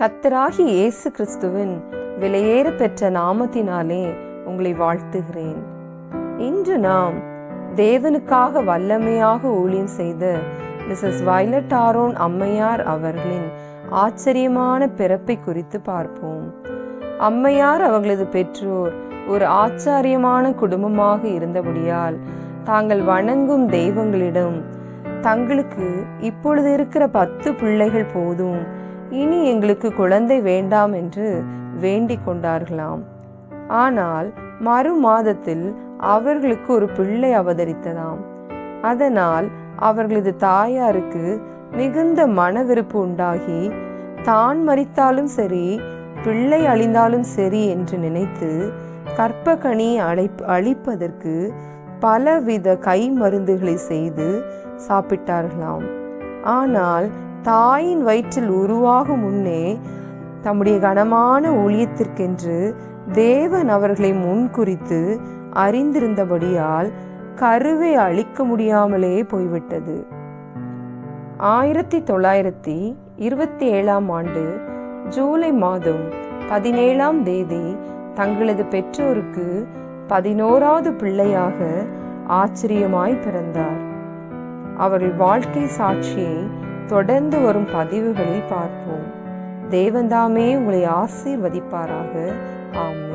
கத்தராகி இயேசு கிறிஸ்துவின் விலையேற பெற்ற நாமத்தினாலே உங்களை வாழ்த்துகிறேன். இன்று நாம் தேவனுக்காக வல்லமையாக ஊழியம் செய்த மிஸ்ஸஸ் வயலட் ஆரோன் அம்மையார் அவர்களின் ஆச்சரியமான பிறப்பை குறித்து பார்ப்போம். அம்மையார் அவர்களது பெற்றோர் ஒரு ஆச்சாரியமான குடும்பமாக இருந்தபடியால் தாங்கள் வணங்கும் தெய்வங்களிடம் தங்களுக்கு இப்பொழுது இருக்கிற பத்து பிள்ளைகள் போதும் இனி எங்களுக்கு குழந்தை வேண்டாம் என்று வேண்டிக் கொண்டார்களாம். ஆனால் மறு மாதத்தில் அவர்களுக்கு ஒரு பிள்ளை அவதரித்ததாம். அதனால் அவர்களது தாயாருக்கு மிகுந்த மனவிருப்பு உண்டாகி தான் மறித்தாலும் சரி பிள்ளை அழிந்தாலும் சரி என்று நினைத்து கற்பகனி அழைப் அழிப்பதற்கு பலவித கை மருந்துகளை செய்து சாப்பிட்டார்களாம். ஆனால் தாயின் வயிற்றில் உருவாகும் முன்னே தம்முடைய கனமான ஊழியத்திற்கென்று தேவன் அவர்களை முன்குறித்து அறிந்திருந்தபடியால் கருவை அழிக்க முடியாமலே போய்விட்டது. ஆயிரத்தி தொள்ளாயிரத்தி இருபத்தி ஏழாம் ஆண்டு ஜூலை மாதம் பதினேழாம் தேதி தங்களது பெற்றோருக்கு பதினோராவது பிள்ளையாக ஆச்சரியமாய் பிறந்தார். அவர்கள் வாழ்க்கை சாட்சியை தொடர்ந்து வரும் பதிவுகளில் பார்ப்போம். தேவன்தாமே உங்களை ஆசீர்வதிப்பாராக. ஆமேன்.